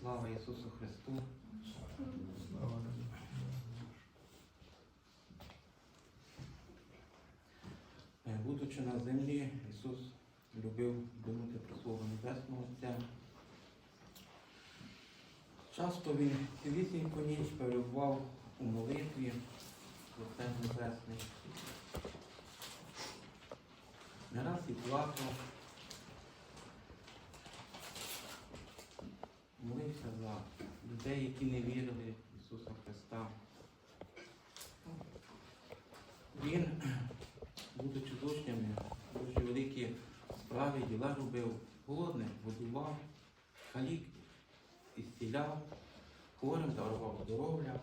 Слава Ісусу Христу! Е, Будучи на землі, Ісус любив думати про свого Небесного Отця. Часто він цілісіньку ніч перебував у молитві за Отцем Небесний. Не раз і плакав, молився за людей, які не вірили в Ісуса Христа. Він, будучи з учнями, дуже великі справи, діла робив, голодних годував, калік ісціляв, хворим дарував здоров'я.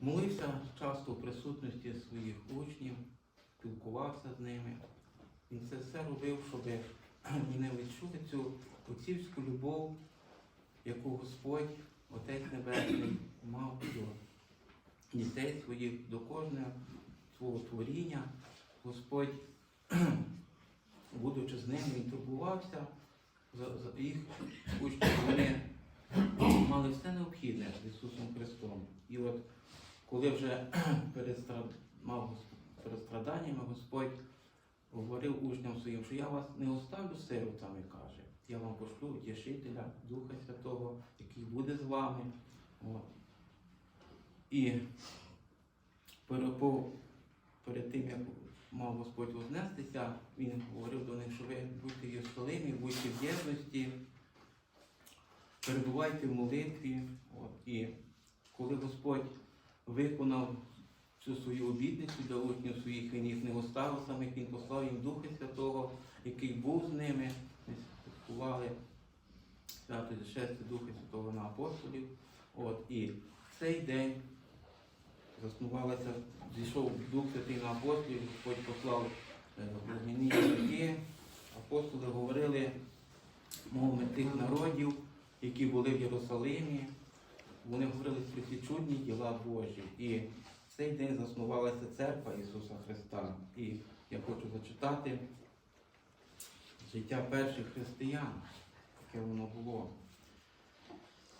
Молився часто в присутності своїх учнів, спілкувався з ними. Він це все робив, щоб вони відчули цю отцівську любов, яку Господь, Отець Небесний, мав до дітей своїх, до кожного свого творіння. Господь, будучи з ними, він турбувався за, за їх учнів. Вони мали все необхідне з Ісусом Христом. І от коли вже перед страданнями Господь говорив учням своїм, що я вас не оставлю сиротами, каже. Я вам пошлю утішителя, Духа Святого, який буде з вами. От. І перед тим, як мав Господь вознестися, він говорив до них, що ви будьте в Єрусалимі, будьте в єдності, перебувайте в молитві. От. І коли Господь виконав цю свою обітницю для учнів своїх, він їх не оставив він послав їм Духа Святого, який був з ними. Ми святкували свято зішестя Духа Святого на апостолів. От, і в цей день заснувалася, зійшов Дух Святий на апостолів, Господь послав е, вогняні язики. Апостоли говорили мовами тих народів, які були в Єрусалимі. Вони говорили про ці чудні діла Божі. І цей день заснувалася церква Ісуса Христа. І я хочу зачитати життя перших християн, яке воно було.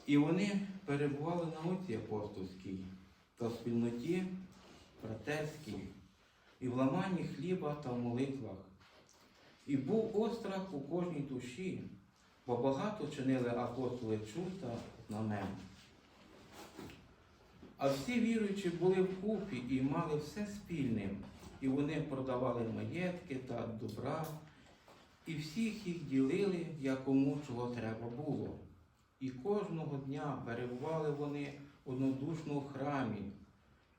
І вони перебували на оці апостольській та в спільноті братерській, і в ламанні хліба та в молитвах. І був острах у кожній душі, бо багато чинили апостоли чуд та знамен. А всі віруючі були вкупі і мали все спільним, і вони продавали маєтки та добра, і всіх їх ділили, як кому чого треба було. І кожного дня перебували вони однодушно в храмі,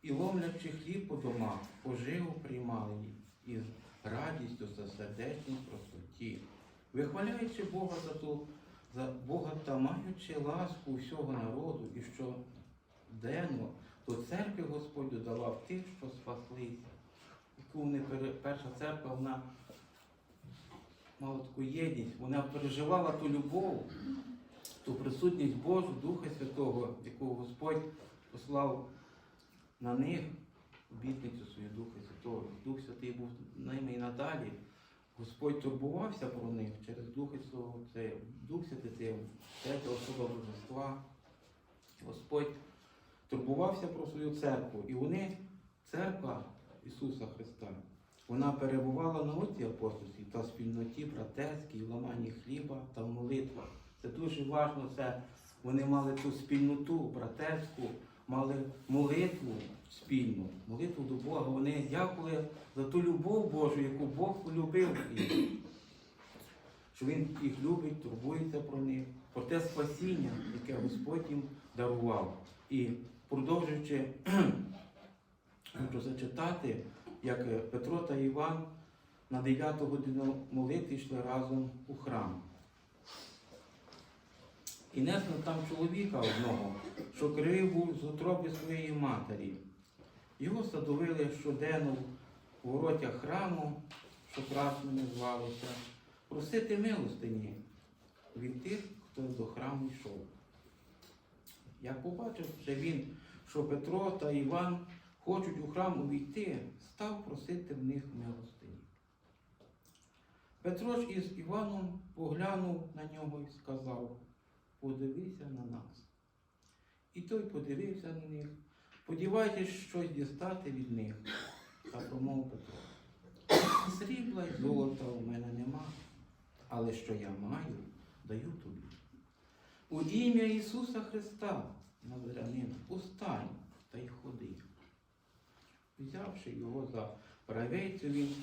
і ломлячи хліб по домах, поживу приймали їх із радістю та сердечній простоті, вихваляючи Бога за ту за Бога та маючи ласку всього народу, і що денно до церкви Господь додавав тих, що спаслися. Вони перша церква, вона мала таку єдність, вона переживала ту любов, ту присутність Божу, Духа Святого, яку Господь послав на них обітницю свою Духа Святого. Дух Святий був ними і надалі. Господь турбувався про них через Духа Святого, це Дух Святий, третя особа Божества. Господь турбувався про свою церкву. І вони, церква Ісуса Христа, вона перебувала на оці апостольській та спільноті братерській, в ламанні хліба та в молитвах. Це дуже важливо. Це вони мали ту спільноту братерську, мали молитву спільну, молитву до Бога. Вони дякували за ту любов Божу, яку Бог полюбив їх. Що Він їх любить, турбується про них, про те спасіння, яке Господь їм дарував. І продовжуючи, зачитати, як Петро та Іван на 9 годину молитви йшли разом у храм. І несли там чоловіка одного, що кривий був з утроби своєї матері. Його садовили щоденно у воротях храму, що красно звалися, просити милостині від тих, хто до храму йшов. Як побачив вже він, що Петро та Іван хочуть у храм увійти, став просити в них милостині. Петро ж із Іваном поглянув на нього і сказав: Подивися на нас. І той подивився на них, подівайтесь щось дістати від них, та промов Петро. Срібла й золота у мене нема, але що я маю, даю тобі. У ім'я Ісуса Христа, Назарянина, устань та й ходи. Взявши його за правицю, він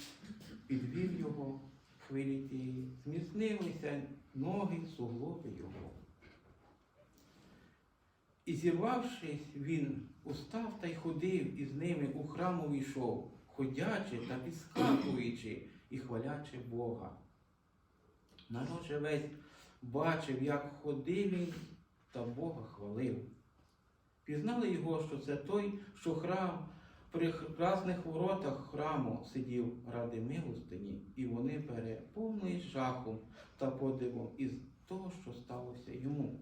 підвів його хвилі тієї, зміцнилися ноги, суглоби його. І зірвавшись, він устав та й ходив, і з ними у храму війшов, ходячи та підскакуючи і хвалячи Бога. Народ же весь бачив, як ходив він та Бога хвалив. Пізнали його, що це той, що храм при красних воротах храму сидів ради милостині, і вони переповнили жахом та подивом із того, що сталося йому.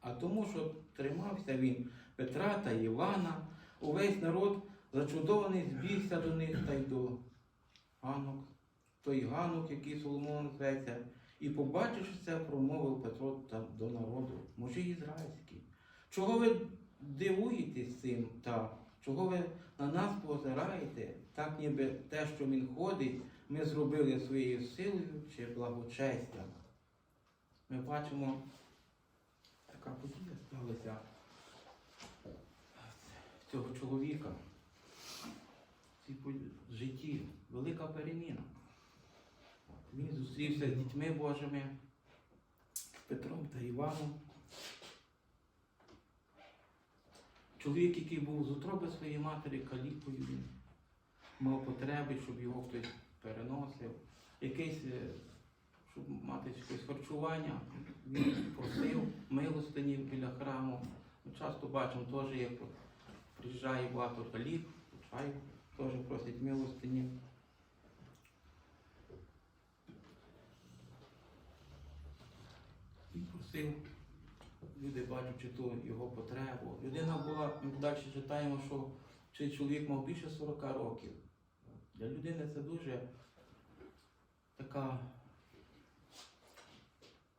А тому, що тримався він Петра та Івана, увесь народ зачудований збігся до них та й до ганок, той ганок, який Соломон зветься, і, побачивши це, промовив Петро до народу, мужі ізраїльські. Чого ви дивуєтесь цим та чого ви на нас позираєте, так ніби те, що він ходить, ми зробили своєю силою чи благочестям. Ми бачимо, така подія сталася цього чоловіка в житті, велика переміна. Він зустрівся з дітьми Божими, з Петром та Іваном. Чоловік, який був з утроби своєї матері, калікою, він мав потреби, щоб його хтось переносив, якесь, е, щоб мати якесь харчування, він просив милостині біля храму. Ми часто бачимо теж, як приїжджає багато калік, теж просять милостині. Просив люди бачачи ту його потребу. Людина була, ми далі читаємо, що цей чоловік мав більше 40 років. Для людини це дуже така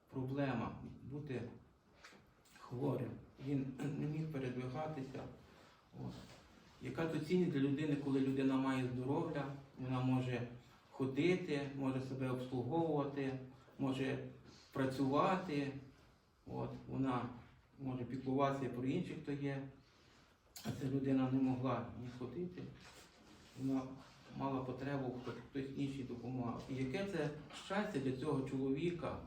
проблема бути хворим. Він не міг передвигатися. От. Яка то цінність для людини, коли людина має здоров'я, вона може ходити, може себе обслуговувати, може працювати, От, вона може піклуватися про інших, хто є. А ця людина не могла ні ходити. Вона мала потребу, щоб хтось інший допомагав. І яке це щастя для цього чоловіка,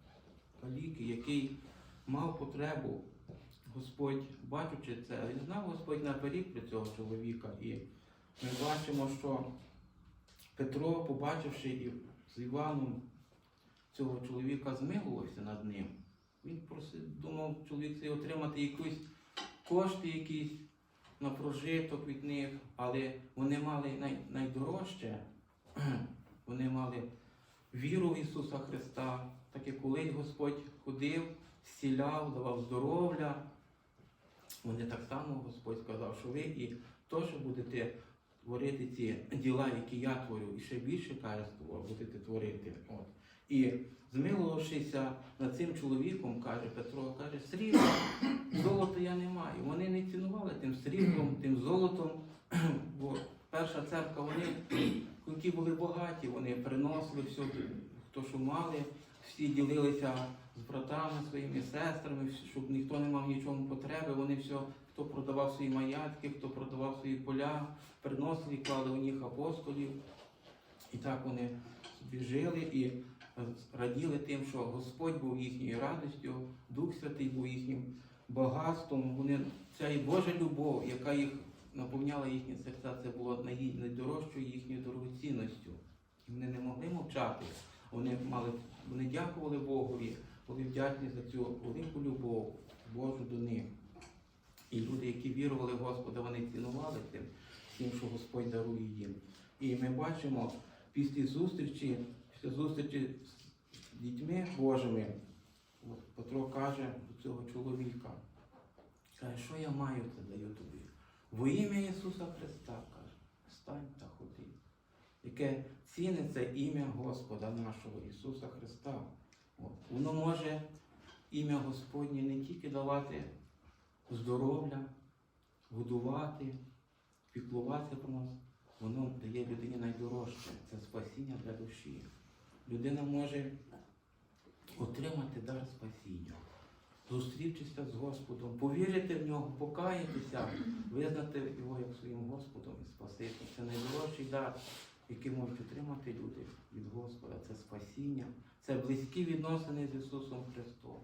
каліки, який мав потребу, Господь, бачучи це, він знав Господь наперед про цього чоловіка. І ми бачимо, що Петро, побачивши і з Іваном цього чоловіка, змилувався над ним. Він просив, думав чоловік отримати якісь кошти якісь на прожиток від них, але вони мали най, найдорожче, вони мали віру в Ісуса Христа, так як колись Господь ходив, зціляв, давав здоров'я. Вони так само Господь сказав, що ви і теж будете творити ці діла, які я творю, і ще більше каже, будете творити. От. І змилувавшися над цим чоловіком, каже Петро, каже, срібла, золота я не маю. Вони не цінували тим сріблом, тим золотом, бо перша церква, вони, які були багаті, вони приносили все, хто що мали, всі ділилися з братами, своїми сестрами, щоб ніхто не мав нічому потреби. Вони все, хто продавав свої маятки, хто продавав свої поля, приносили, клали у них апостолів. І так вони собі жили і раділи тим, що Господь був їхньою радістю, Дух Святий був їхнім багатством. Вони, ця і Божа любов, яка їх наповняла їхні серця, це було найдорожчою їхньою дорогоцінністю. І вони не могли мовчати. Вони мали, вони дякували Богові, були вдячні за цю велику любов Божу до них. І люди, які вірували в Господа, вони цінували тим, тим, що Господь дарує їм. І ми бачимо після зустрічі, зустрічі з дітьми Божими, от Петро каже до цього чоловіка, каже, що я маю, це даю тобі. Во ім'я Ісуса Христа, каже, встань та ходи. яке ціниться ім'я Господа нашого Ісуса Христа. От. Воно може ім'я Господнє не тільки давати здоров'я, годувати, піклуватися про нас, воно дає людині найдорожче це спасіння для душі. Людина може отримати дар спасіння, зустрітися з Господом, повірити в нього, покаятися, визнати його як своїм Господом і Спасителем. Це найдорожчий дар, який можуть отримати люди від Господа. Це спасіння, це близькі відносини з Ісусом Христом.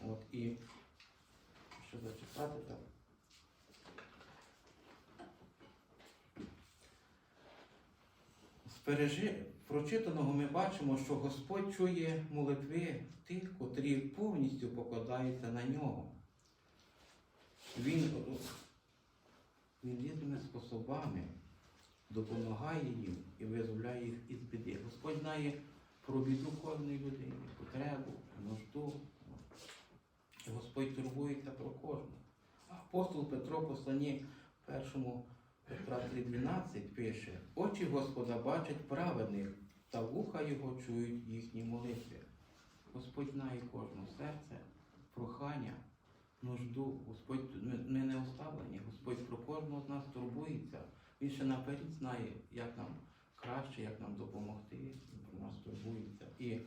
От і що зачитати так? З пережи... прочитаного ми бачимо, що Господь чує молитви тих, котрі повністю покладаються на нього. Він, він різними способами допомагає їм і визволяє їх із біди. Господь знає про біду кожної людини, потребу, нужду. Господь турбується про кожну. Апостол Петро в посланні першому Петра 3.12 пише, очі Господа бачать праведних, та вуха його чують їхні молитви. Господь знає кожне серце, прохання, нужду. Господь, ми, не оставлені, Господь про кожного з нас турбується. Він ще наперед знає, як нам краще, як нам допомогти, Він про нас турбується. І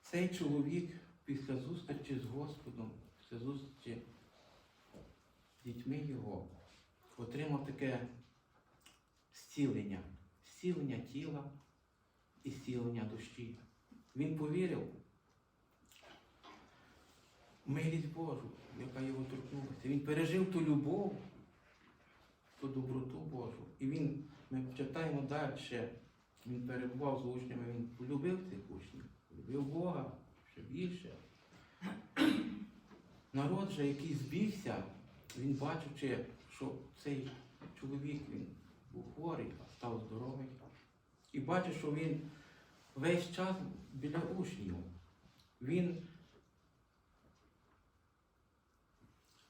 цей чоловік після зустрічі з Господом, після зустрічі з дітьми його, отримав таке зцілення, зцілення тіла і зцілення душі. Він повірив в милість Божу, яка його торкнулася. Він пережив ту любов, ту доброту Божу. І він, ми читаємо далі, він перебував з учнями, він полюбив цих учнів, полюбив Бога ще більше. Народ же, який збігся, він бачачи, що цей чоловік він був хворий, а став здоровий. І бачить, що він весь час біля учнів. Він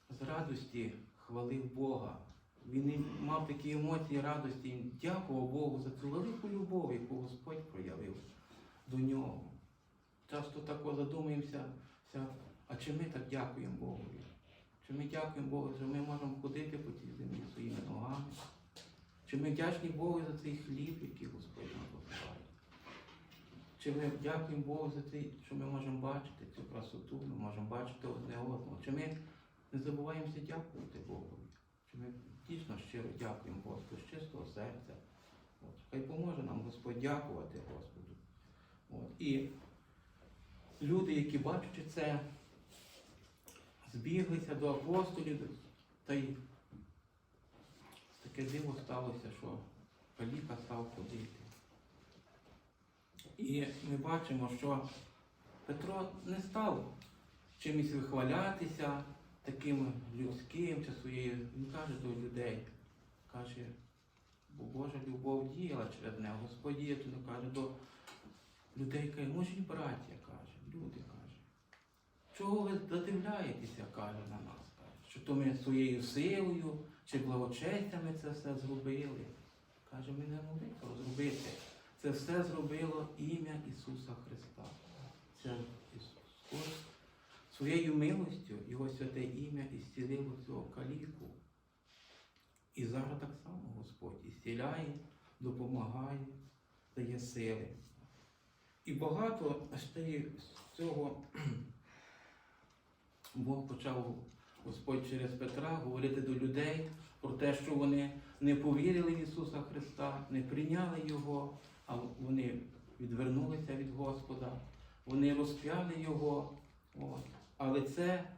з радості хвалив Бога. Він мав такі емоції радості, він дякував Богу за цю велику любов, яку Господь проявив до нього. Часто тако задумуємося, ся, а чи ми так дякуємо Богові? Чи ми дякуємо Богу, що ми можемо ходити по цій землі своїми ногами? Чи ми вдячні Богу за цей хліб, який Господь нам посилає? Чи ми дякуємо Богу за те, що ми можемо бачити цю красоту, ми можемо бачити одне одного? Чи ми не забуваємося дякувати Богові? Чи ми дійсно щиро дякуємо Господу з чистого серця? От. Хай поможе нам Господь дякувати Господу. От. І люди, які бачачи це, збіглися до апостолів, та й таке диво сталося, що Каліка став ходити. І ми бачимо, що Петро не став чимось вихвалятися, таким людським чи своєю. Він каже до людей, каже, бо Божа любов діяла через нього. Господь діє туди, каже, до людей каже, мужні браття, каже, люди. Чого ви задивляєтеся, каже на нас, що то ми своєю силою чи благочестями це все зробили. Каже, ми не могли цього зробити. Це все зробило ім'я Ісуса Христа. Це Ісус своєю милостю Його святе ім'я ісцілило цього каліку. І зараз так само Господь ісціляє, допомагає, дає сили. І багато з цього Бог почав Господь через Петра говорити до людей про те, що вони не повірили в Ісуса Христа, не прийняли Його, а вони відвернулися від Господа, вони розп'яли Його. От. Але це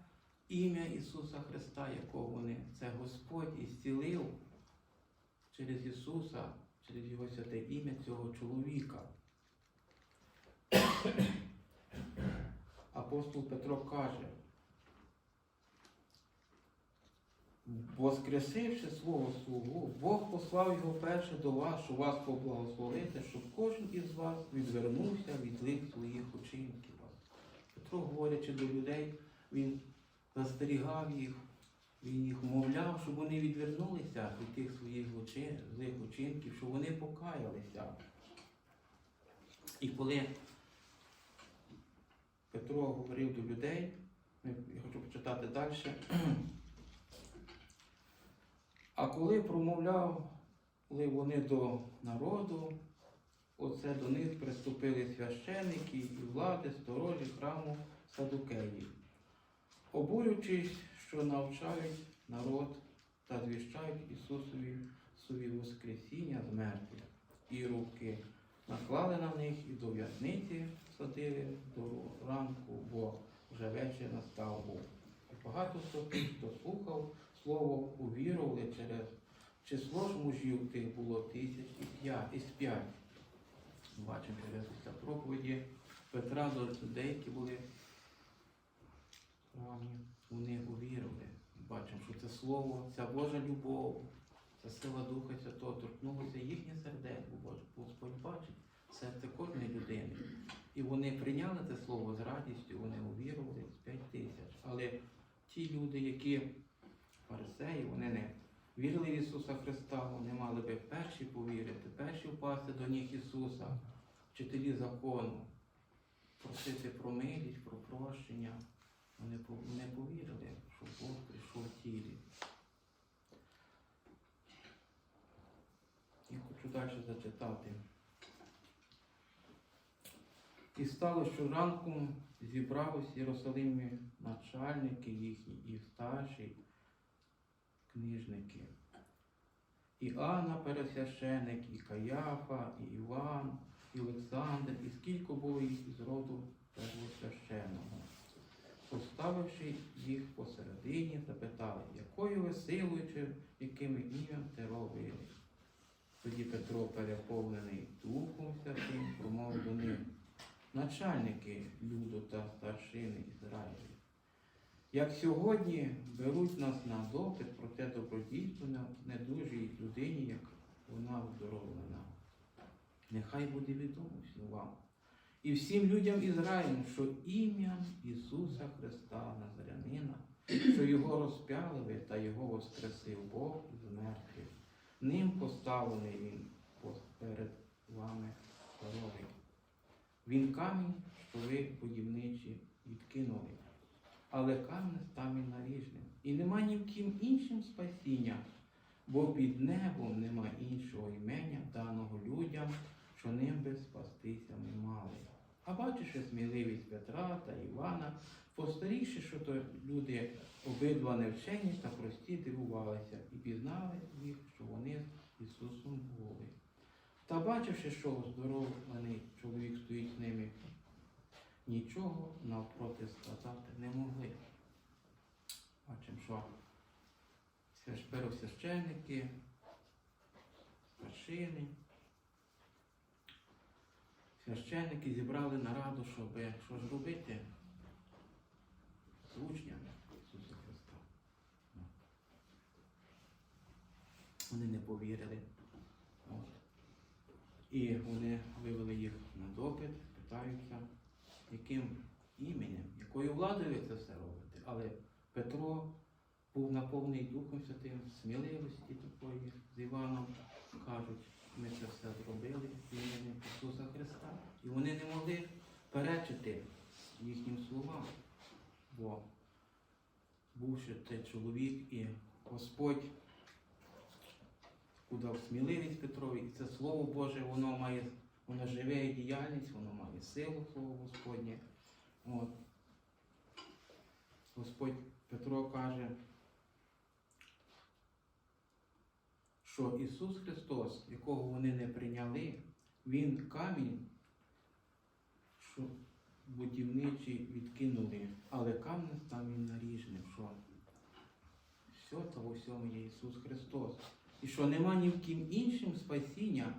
ім'я Ісуса Христа, якого вони, це Господь ісцілив через Ісуса, через Його святе ім'я цього чоловіка. Апостол Петро каже, Воскресивши свого слугу, Бог послав його перше до вас, щоб вас поблагословити, щоб кожен із вас відвернувся від злих своїх учинків. Петро, говорячи до людей, він застерігав їх, Він їх мовляв, щоб вони відвернулися від тих своїх злих учинків, щоб вони покаялися. І коли Петро говорив до людей, я хочу почитати далі. А коли промовляли вони до народу, оце до них приступили священики і влади, сторожі храму Садукеї, обурюючись, що навчають народ та звіщають Ісусові Суві Воскресіння з мертвих, і руки наклали на них і до в'язниці садили до ранку, бо вже вечір настав був. І багато хто слухав слово, увірували через число ж мужів тих було тисяч і п'ять, із п'ять. Бачимо через після проповіді Петра до деякі були вони увірували. Бачимо, що це слово, ця Божа любов, ця сила Духа Святого торкнулося їхнє сердець, бо Господь бачить серце кожної людини. І вони прийняли це слово з радістю, вони увірували з п'ять тисяч. Але ті люди, які фарисеї, вони не вірили в Ісуса Христа, вони мали би перші повірити, перші впасти до ніг Ісуса, вчителі закону, просити про милість, про прощення. Вони не повірили, що Бог прийшов в тілі. І хочу далі зачитати. І стало, що ранком зібрались Єрусалимі начальники їхні і старші книжники. І Анна пересвященик, і Каяфа, і Іван, і Олександр, і скільки було їх із роду первосвященого. Поставивши їх посередині, запитали, якою ви силою чи яким ім'ям те робили. Тоді Петро, переповнений Духом Святим, промовив до них, начальники люду та старшини Ізраїлю. Як сьогодні беруть нас на допит про те добродійство на недужій людині, як вона оздоровлена. Нехай буде відомо всім вам і всім людям Ізраїлю, що ім'ям Ісуса Христа Назарянина, що Його розпяли та Його воскресив Бог з мертвих. Ним поставлений Він перед вами здоровий. Він камінь, що ви будівничі відкинули, але камінь став він наріжним. І нема ні в ким іншим спасіння, бо під небом нема іншого імення даного людям, що ним би спастися ми мали. А бачивши сміливість Петра та Івана, постарівши, що то люди обидва невчені та прості дивувалися і пізнали їх, що вони з Ісусом були. Та бачивши, що оздоровлений чоловік стоїть з ними, нічого навпроти сказати не могли. Бачимо, що свящ- первосвященники, старшини, священники зібрали нараду, щоб що ж робити з учнями Ісуса Христа. Вони не повірили. І вони вивели їх на допит, питаються, яким іменем, якою владою ви це все робите. Але Петро був наповнений Духом Святим, сміливості такої з Іваном. Кажуть, ми це все зробили іменем Ісуса Христа. І вони не могли перечити їхнім словам. Бо бувши цей чоловік і Господь дав сміливість Петрові, і це Слово Боже, воно має, воно живе і діяльність, воно має силу, Слово Господнє. От. Господь Петро каже, що Ісус Христос, якого вони не прийняли, Він камінь, що будівничі відкинули, але камінь став він наріжним, що все та в усьому є Ісус Христос. І що нема ні в ким іншим спасіння,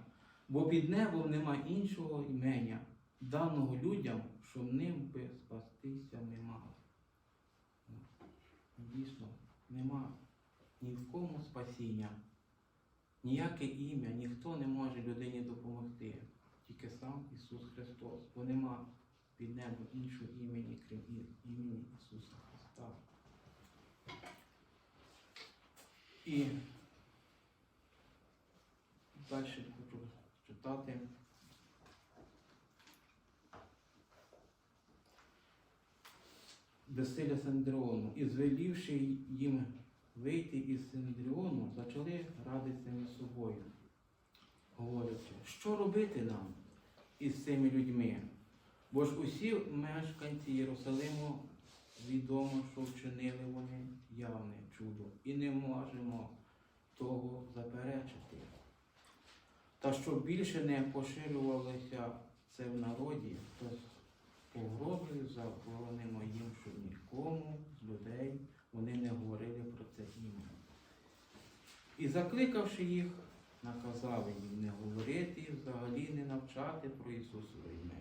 бо під небом нема іншого імення, даного людям, що ним би спастися не мали. Дійсно, нема ні в кому спасіння, ніяке ім'я, ніхто не може людині допомогти, тільки сам Ісус Христос, бо нема під небом іншого імені, крім імені Ісуса Христа. І далі читати. Безсилля Синдріону. І звелівши їм вийти із Синдріону, почали радитися між собою, говорячи, що робити нам із цими людьми? Бо ж усі мешканці Єрусалиму відомо, що вчинили вони явне чудо, і не можемо того заперечити. Та щоб більше не поширювалося це в народі, то погрозою заборонено їм, щоб нікому з людей вони не говорили про це ім'я. І закликавши їх, наказали їм не говорити і взагалі не навчати про Ісусове ім'я.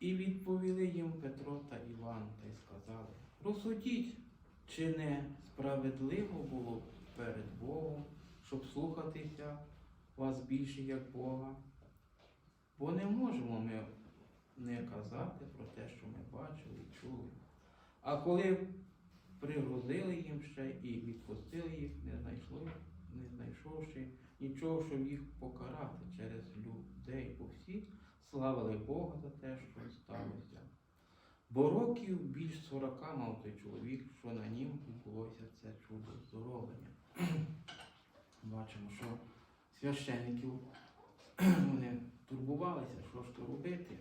І відповіли їм Петро та Іван та й сказали, розсудіть, чи не справедливо було перед Богом, щоб слухатися вас більше як Бога. Бо не можемо ми не казати про те, що ми бачили і чули. А коли пригрозили їм ще і відпустили їх, не знайшли, не знайшовши нічого, щоб їх покарати через людей, бо всі славили Бога за те, що сталося. Бо років більш сорока мав той чоловік, що на нім відбулося це чудо здоровлення. Бачимо, що священників вони турбувалися, що ж то робити.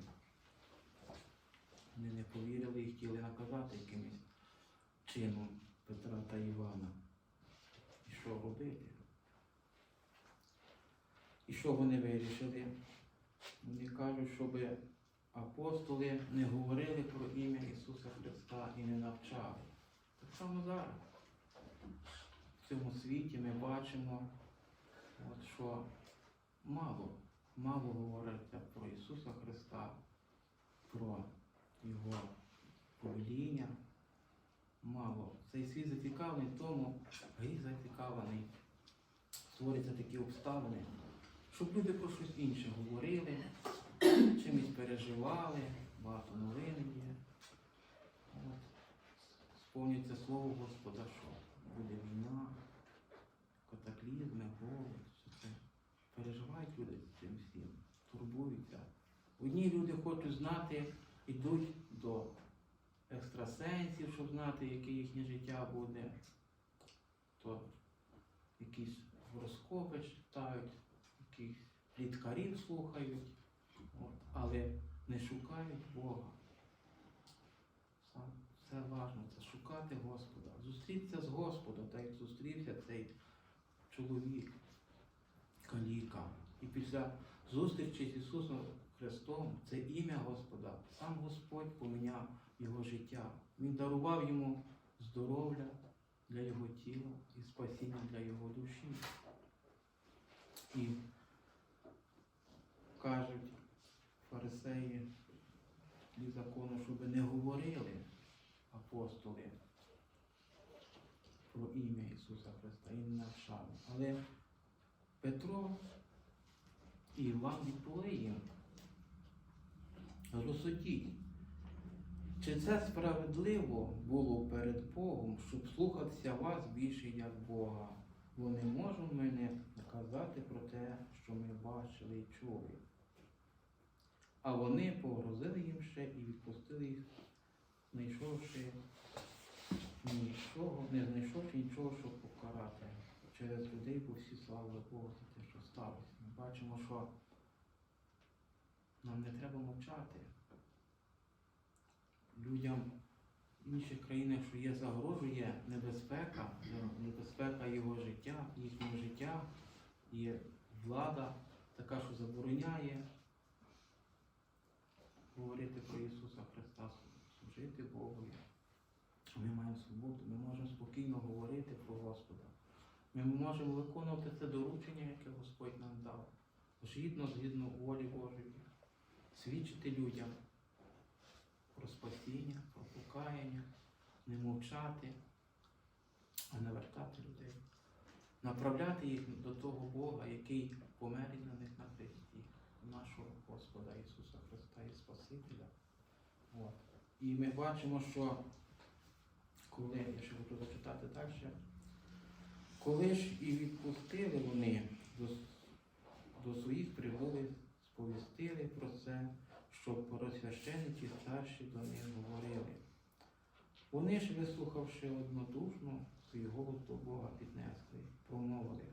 Вони не повірили і хотіли наказати якимось чином Петра та Івана. І що робити? І що вони вирішили? Вони кажуть, щоб апостоли не говорили про ім'я Ісуса Христа і не навчали. Так само зараз. В цьому світі ми бачимо, от, що мало, мало говориться про Ісуса Христа, про Його повеління. Мало. Цей світ зацікавлений тому, гріх зацікавлений. Створюються такі обставини, щоб люди про щось інше говорили, чимось переживали, багато новин є. От. Сповнюється слово Господа, що буде війна, катаклізми, голод, все це. Переживають люди цим всім, турбуються. Одні люди хочуть знати, йдуть до екстрасенсів, щоб знати, яке їхнє життя буде, то якісь гороскопи читають, якихось літкарів слухають, але не шукають Бога. Все важно, це шукати Господа, зустрітися з Господом, так як зустрівся цей чоловік, каліка. І після зустрічі з Ісусом Христом це ім'я Господа. Сам Господь поміняв його життя. Він дарував йому здоров'я для його тіла і спасіння для його душі. І кажуть фарисеї і закону, щоб не говорили апостоли про ім'я Ісуса Христа і не навчали. Але Петро і Іван відповіли їм, розсудіть, чи це справедливо було перед Богом, щоб слухатися вас більше як Бога? Бо не можемо ми не казати про те, що ми бачили і чули. А вони погрозили їм ще і відпустили їх, знайшовши нічого, не знайшовши нічого, щоб покарати через людей, бо всі славили Бога за те, що сталося. Ми бачимо, що нам не треба мовчати. Людям в інших країнах, що є загрожує небезпека, небезпека його життя, їхнього життя, і влада така, що забороняє говорити про Ісуса Христа, служити Богові. Ми маємо свободу, ми можемо спокійно говорити про Господа. Ми можемо виконувати це доручення, яке Господь нам дав, згідно, згідно волі Божої, свідчити людям про спасіння, про покаяння, не мовчати, а навертати людей, направляти їх до того Бога, який помер за них на Христі, нашого Господа Ісуса Христа і Спасителя. От. І ми бачимо, що коли, я ще буду зачитати далі, Коли ж і відпустили вони до, до своїх прибули, сповістили про це, щоб поросвященики старші до них говорили. Вони ж, вислухавши однодушно, свій голос до Бога піднесли, промовили.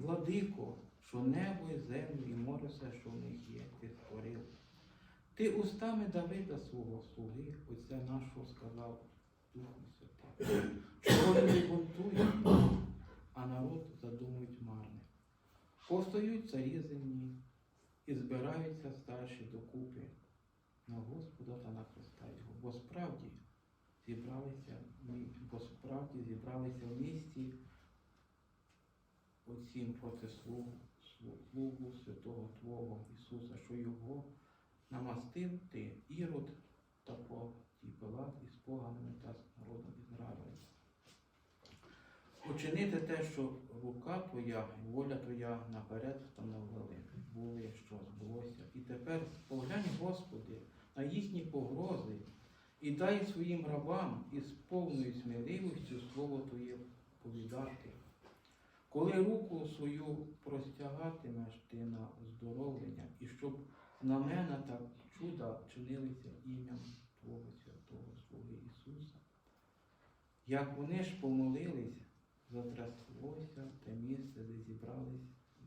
Владико, що небо і землю, і море все, що в них є, ти створив. Ти устами Давида свого слуги, отця нашого сказав Духом Святим. Чого люди бунтують, а народ задумують марне. Постають царі земні і збираються старші докупи на Господа та на Христа Його. Бо справді зібралися, бо справді зібралися в місті оцім проти слугу, слугу святого Твого Ісуса, що Його намастив ти Ірод та Понтій Пилат із поганими та з народом Ізраїля. Учинити те, що рука твоя і воля твоя наперед встановили, були, що збулося. І тепер поглянь, Господи, на їхні погрози і дай своїм рабам із повною сміливістю слово Твоє повідати. Коли руку свою простягатимеш ти на оздоровлення, і щоб знамена та чуда чинилися ім'ям Твого святого Слуги Ісуса. Як вони ж помолились, затряслося те місце, де зібрались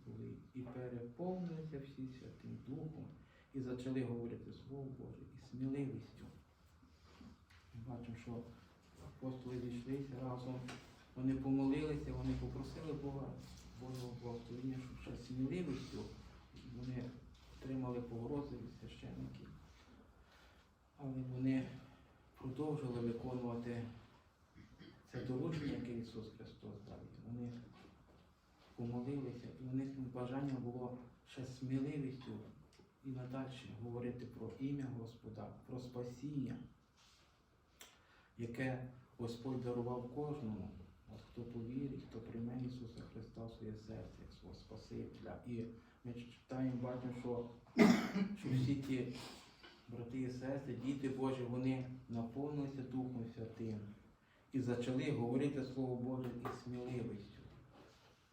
були, і переповнилися всі Святим Духом, і почали говорити Слово Боже і сміливістю. Ми бачимо, що апостоли зійшлися разом, вони помолилися, вони попросили Бога, Божого благословення, щоб ще сміливістю вони отримали погрози від священників. Але вони продовжили виконувати це доручення, яке Ісус Христос дав. Вони помолилися, і у них бажання було ще сміливістю і надальше говорити про ім'я Господа, про спасіння, яке Господь дарував кожному, от хто повірить, хто прийме Ісуса Христа в своє серце, як свого Спасителя. Ми читаємо, бачимо, що, що всі ті брати і сестри, діти Божі, вони наповнилися Духом Святим і почали говорити Слово Боже із сміливістю.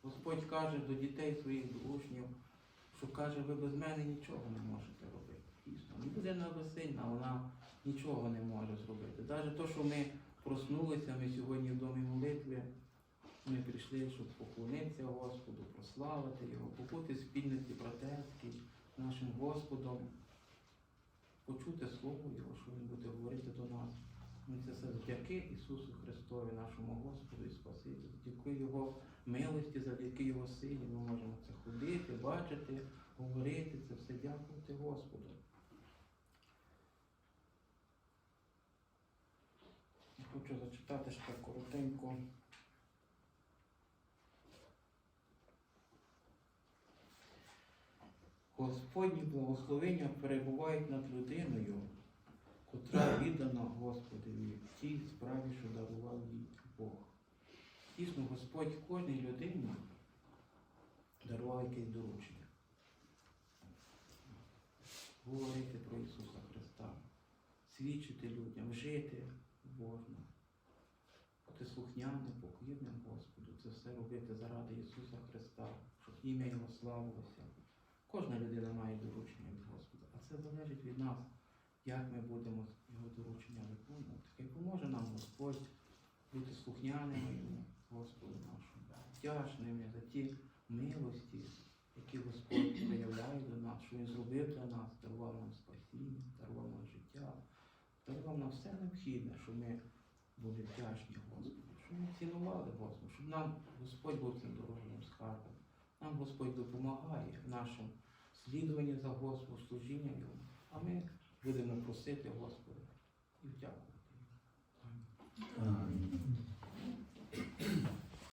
Господь каже до дітей своїх до учнів, що каже, ви без мене нічого не можете робити. Дійсно, не людина безсильна, вона нічого не може зробити. Навіть те, що ми проснулися, ми сьогодні в домі молитви, ми прийшли, щоб поклонитися Господу, прославити Його, побути в спільності братерській нашим Господом, почути Слово Його, що Він буде говорити до нас. Ми це все завдяки Ісусу Христові, нашому Господу і Спасителю, завдяки Його милості, завдяки Його силі. Ми можемо це ходити, бачити, говорити, це все дякувати Господу. Хочу зачитати ще коротенько. Господні благословення перебувають над людиною, котра віддана Господові в тій справі, що дарував їй Бог. Дійсно, Господь кожній людині дарував якесь доручення. Говорити про Ісуса Христа, свідчити людям, жити Божно, бути слухняним, покірним Господу. Це все робити заради Ісуса Христа, щоб ім'я Його славилося. Кожна людина має доручення від Господа, а це залежить від нас, як ми будемо його доручення виконувати. Хай поможе нам Господь бути слухняними Господу нашому, вдячними за ті милості, які Господь виявляє до нас, що Він зробив для нас, дарував нам спасіння, дарував нам життя, дарував нам все необхідне, щоб ми були вдячні Господу, щоб ми цінували Господа, щоб нам Господь був цим дорогим скарбом. Нам Господь допомагає в нашому слідуванні за Господом, служіння Йому. А ми будемо просити Господа і вдякувати.